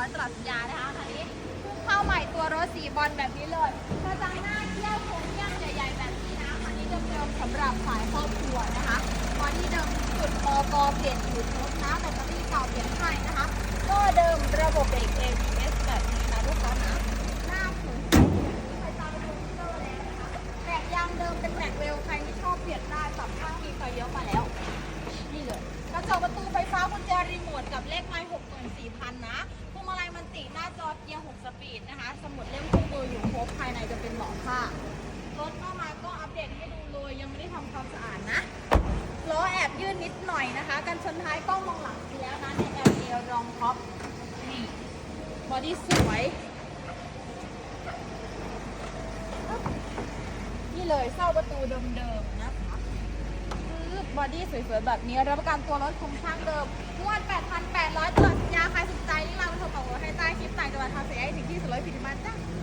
39,000งวด8,800ตลอดสัญญานะคะคันนี้เข้าใหม่ตัวรถสีบอลแบบนี้เลยกระจังหน้าเที่ยวโครงเยี่ยมใหญ่ ๆ แบบนี้นะคันนี้เดิมๆสำหรับสายครอบครัวนะคะบอดี้เดิมจุดปกเปลี่ยนอยู่รบนะแบตเตอรี่เก่าเปลี่ยนให้นะคะก็เดิมระบบเบร มดเล่มคู่มืออยู่ครบภายในจะเป็นหมอผ้ารถเข้ามาก็อัปเดตให้ดูเลยยังไม่ได้ทำความสะอาดนะล้อแอบยื่นนิดหน่อยนะคะ กันชนท้ายกล้องมองหลังดีแล้วนะใน LA รองท็อปนี่บอดี้สวย นี่เลยเศร้าประตูเดิมๆนะคะบอดี้สวยๆแบบนี้รับประกันตัวรถคงช่างเดิมงวด8,800 ตลอ